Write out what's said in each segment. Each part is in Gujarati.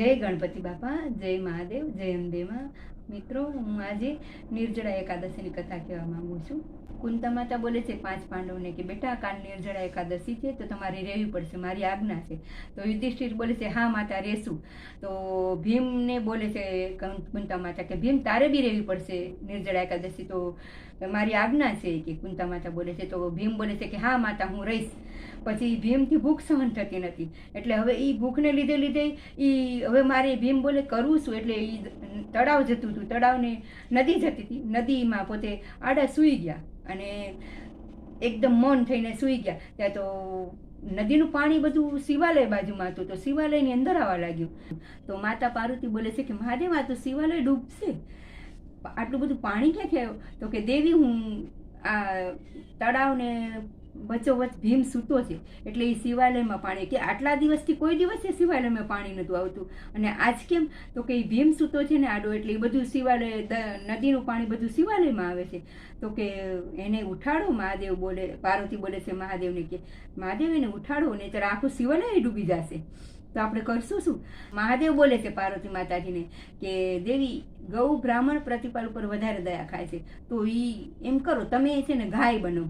જય ગણપતિ બાપા, જય મહાદેવ, જય અંબેમાં મિત્રો, હું આજે નિર્જળા એકાદશીની કથા કહેવા માંગુ છું. કુંતા માતા બોલે છે પાંચ પાંડવને કે બેટા કાલ નિર્જળા એકાદશી છે, તો તમારે રહેવી પડશે, મારી આજ્ઞા છે. તો યુધિષ્ઠિર બોલે છે, હા માતા રહેશું તો ભીમને બોલે છે કુંતા માતા કે, ભીમ, તારે બી રહેવી પડશે નિર્જળા એકાદશી, તો મારી આજ્ઞા છે કે કુંતા માતા બોલે છે. તો ભીમ બોલે છે કે, હા માતા, હું રહીશ. પછી ભીમથી ભૂખ સહન થતી નથી. એટલે હવે એ ભૂખને લીધે લીધે એ હવે મારે ભીમ બોલે કરવું શું એટલે એ તળાવ જતું હતું. તળાવને નદી જતી હતી. નદીમાં પોતે આડા સૂઈ ગયા. અને એકદમ મૌન થઈને સૂઈ ગયા. ત્યાં તો નદીનું પાણી બધું શિવાલય બાજુમાં હતું, તો શિવાલયની અંદર આવવા લાગ્યું. તો માતા પાર્વતી બોલે છે કે, મહાદેવ, આ તો શિવાલય ડૂબશે. આટલું બધું પાણી ક્યાંથી આવ્યું? તો કે, દેવી, હું આ તળાવને વચ્ચોવચ્ચ ભીમ સૂતો છે. એટલે એ શિવાલયમાં પાણી કે આટલા દિવસથી કોઈ દિવસે શિવાલયમાં પાણી નહોતું આવતું. અને આજ કેમ? તો કે એ ભીમ સૂતો છે ને આડો, એટલે એ બધું શિવાલય નદીનું પાણી બધું શિવાલયમાં આવે છે. તો કે એને ઉઠાડો, મહાદેવ બોલે, પાર્વતી બોલે છે મહાદેવને કે, મહાદેવ, એને ઉઠાડો ને ત્યારે આખું શિવાલય ડૂબી જશે. તો આપણે કરશું શું? મહાદેવ બોલે છે પાર્વતી માતાજીને કે, દેવી, ગૌ બ્રાહ્મણ પ્રતિપાલ ઉપર વધારે દયા ખાય છે. તો એ એમ કરો, તમે છે ને ગાય બનો.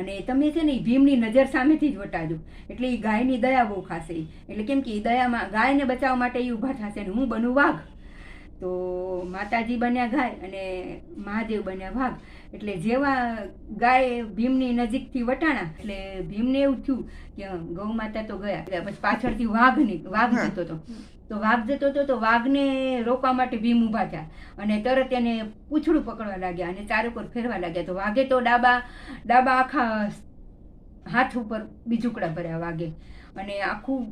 અને તમે છે ને એ ભીમની નજર સામેથી જ વટાજો. એટલે એ ગાયની દયા બહુ ખાશે. એટલે કેમ કે દયામાં, ગાયને બચાવવા માટે એ ઊભા થશે ને હું બનું વાઘ. તો માતાજી બન્યા ગાય અને મહાદેવ બન્યા વાઘ એટલે જેવા ગાય ભીમની નજીકથી વટાણા એટલે ભીમને એવું થયું કે ગૌ માતા તો ગયા. પછી પાછળથી વાઘ વાઘ જતો હતો. તો વાઘ જતો હતો તો વાઘને રોકવા માટે ભીમ ઊભા થયા અને તરત એને પૂંછડું પકડવા લાગ્યા અને ચારેકોર ફેરવા લાગ્યા. તો વાઘે તો ડાબા ડાબા આખા હાથ ઉપર બીજુકડા ભર્યા વાઘે. અને આખું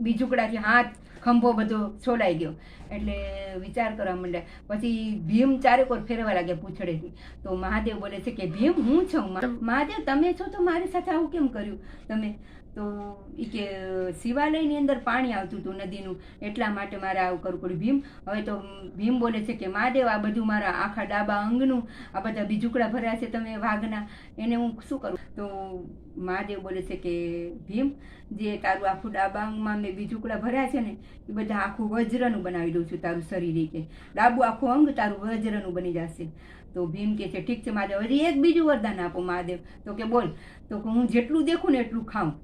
બીજુકડાથી હાથ ખંભો બધો છોડાઈ ગયો. એટલે વિચાર કરવા માંડ્યા. પછી ભીમ ચારે કોર ફેરવા લાગ્યા પૂછડેથી તો મહાદેવ બોલે છે કે ભીમ હું છું? મહાદેવ તમે છો તો મારી સાથે આવું કેમ કર્યું? તમે તો એ કે શિવાલયની અંદર પાણી આવતું હતું નદીનું, એટલા માટે મારે આવું કરવું પડ્યું ભીમ. હવે તો ભીમ બોલે છે કે, મહાદેવ, આ બધું મારા આખા ડાબા અંગનું, આ બધા બીજુકડા ભર્યા છે તમે વાઘના, એને હું શું કરું? તો મહાદેવ બોલે છે કે, ભીમ, જે તારું આખું ડાબા અંગમાં મેં બીજુકડા ભર્યા છે ને, એ બધા આખું વજ્રનું બનાવી દઉં છું તારું શરીર કે ડાબું આખું અંગ તારું વજ્રનું બની જશે. તો ભીમ કે છે, ઠીક છે, મહાદેવ, હજી એક બીજું વરદાન આપો, મહાદેવ. તો કે, બોલ. તો હું જેટલું દેખું ને એટલું ખાઉં.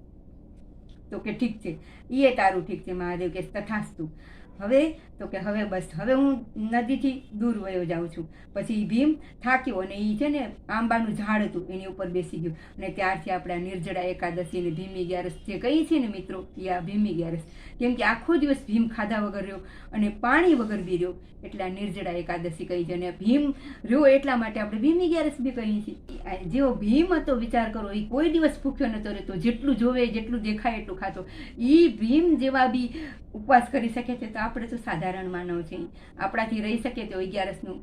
તો કે ઠીક છે. એ તારું ઠીક છે મહાદેવ કે તથાસ્તુ. હવે, તો કે હવે બસ, હવે હું નદીથી દૂર વયો જાઉં છું. પછી ભીમ થાક્યો અને એ છે ને આંબાનું ઝાડ હતું, એની ઉપર બેસી ગયો. અને ત્યારથી આપણે નિર્જળા એકાદશી અને ભીમી ગ્યારસ, જે કહીએ છીએ ને મિત્રો એ આ ભીમી ગ્યારસ. કેમ કે આખો દિવસ ભીમ ખાધા વગર રહ્યો અને પાણી વગર બી રહ્યો, એટલે આ નિર્જળા એકાદશી કહી છે અને ભીમ રહ્યો એટલા માટે આપણે ભીમી ગ્યારસ બી કહીએ છીએ. જેવો ભીમ હતો, વિચાર કરો એ કોઈ દિવસ ભૂખ્યો નતો રહેતો, જેટલું જોવે, જેટલું દેખાય, એટલું ખાતો. એ ભીમ જેવા બી ઉપવાસ કરી શકે છે આપણે તો સાધારણ માનવ છે આપણાથી રહી શકે તો અગિયારસનું.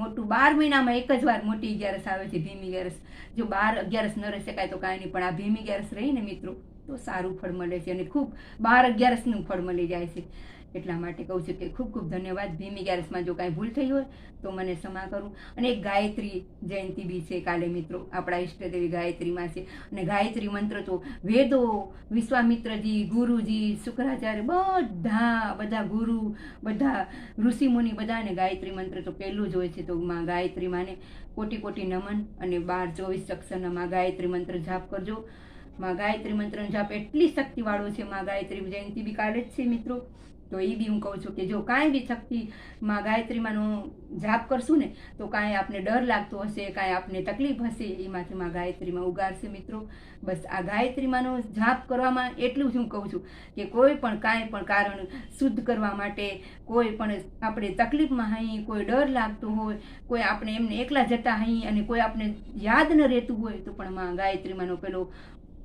મોટું બાર મહિનામાં એક જ વાર મોટી અગિયારસ આવે છે, ભીમી ગેરસ જો બાર અગિયારસ ન રહી શકાય તો કાંઈ નહીં, પણ આ ભીમી અગિયારસ રહીને મિત્રો, તો સારું ફળ મળે છે અને ખૂબ બાર અગિયારસનું ફળ મળી જાય છે. એટલા માટે કહું છું કે ખૂબ ખૂબ ધન્યવાદ. ભીમી અગિયારસમાં જો કાંઈ ભૂલ થઈ હોય, તો મને ક્ષમા કરું. અને ગાયત્રી જયંતિ બી છે કાલે મિત્રો, આપણા ઈષ્ટદેવી ગાયત્રીમાં છે. અને ગાયત્રી મંત્ર તો વેદો, વિશ્વામિત્રજી, ગુરુજી, શુક્રાચાર્ય, બધા બધા ગુરુ, બધા ઋષિમુનિ બધાને ગાયત્રી મંત્ર તો પહેલું જ હોય છે. તો માં ગાયત્રી માને કોટી કોટી નમન અને બાર ચોવીસ અક્ષરના માં ગાયત્રી મંત્ર જાપ કરજો. માં ગાયત્રી મંત્રનો જાપ એટલી શક્તિવાળો છે. માં ગાયત્રી જયંતિ બી કાલે જ છે મિત્રો. તો એ બી હું કહું છું કે જો કાંઈ બી શક્તિમાં ગાયત્રીમાંનો જાપ કરશું ને, તો કાંઈ આપને ડર લાગતો હશે, કાંઈ આપને તકલીફ હશે, એમાંથી માં ગાયત્રીમાં ઉગારશે મિત્રો. બસ આ ગાયત્રીમાંનો જાપ કરવામાં એટલું જ હું કહું છું કે કોઈ પણ કાંઈ પણ કારણ શુદ્ધ કરવા માટે, કોઈ પણ આપણે તકલીફમાં હઈ, કોઈ ડર લાગતો હોય, કોઈ આપણે એમને એકલા જતા હઈ અને કોઈ આપણે યાદ ન રહેતું હોય, તો પણ માં ગાયત્રીમાંનો પેલો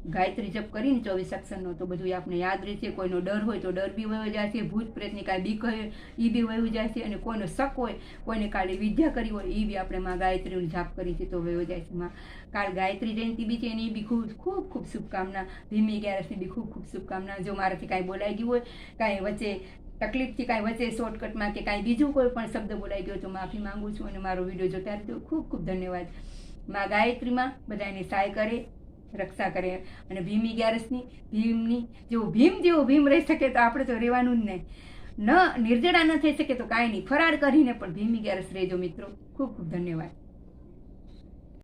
ગાયત્રી જપ કરીને ચોવીસ અક્ષરનો. તો બધું આપણે યાદ રહે છે કોઈનો ડર હોય તો ડર બી વયો જાય છે. ભૂત પ્રેતની કાંઈ બીક હોય એ બી વયું જાય છે. અને કોઈનો શક હોય, કોઈને કાલે વિદ્યા કરી હોય એ બી આપણે માં ગાયત્રીનો જાપ કરી છે તો વયો જાય છે. માં કાલ ગાયત્રી જયંતિ બી છે એની બી ખૂબ ખૂબ ખૂબ શુભકામના ભીમી અગિયારસની બી ખૂબ ખૂબ શુભકામના. જો મારાથી કાંઈ બોલાઈ ગયું હોય, કાંઈ વચ્ચે તકલીફથી કાંઈ વચ્ચે શોર્ટકટમાં કે કાંઈ બીજું કોઈ પણ શબ્દ બોલાઈ ગયો તો માફી માંગુ છું અને મારો વીડિયો જોતા રહેજો. ખૂબ ખૂબ ધન્યવાદ. માં ગાયત્રીમાં બધાને સહાય કરે. રક્ષા કરે. અને ભીમ અગિયારસની, ભીમની જેવો ભીમ જેવો ભીમ રહી શકે તો આપણે તો રહેવાનું જ નહીં ન, નિર્જળા ન થઈ શકે તો કાંઈ નહીં. ફરાળ કરીને પણ ભીમ અગિયારસ રહેજો મિત્રો. ખૂબ ખૂબ ધન્યવાદ.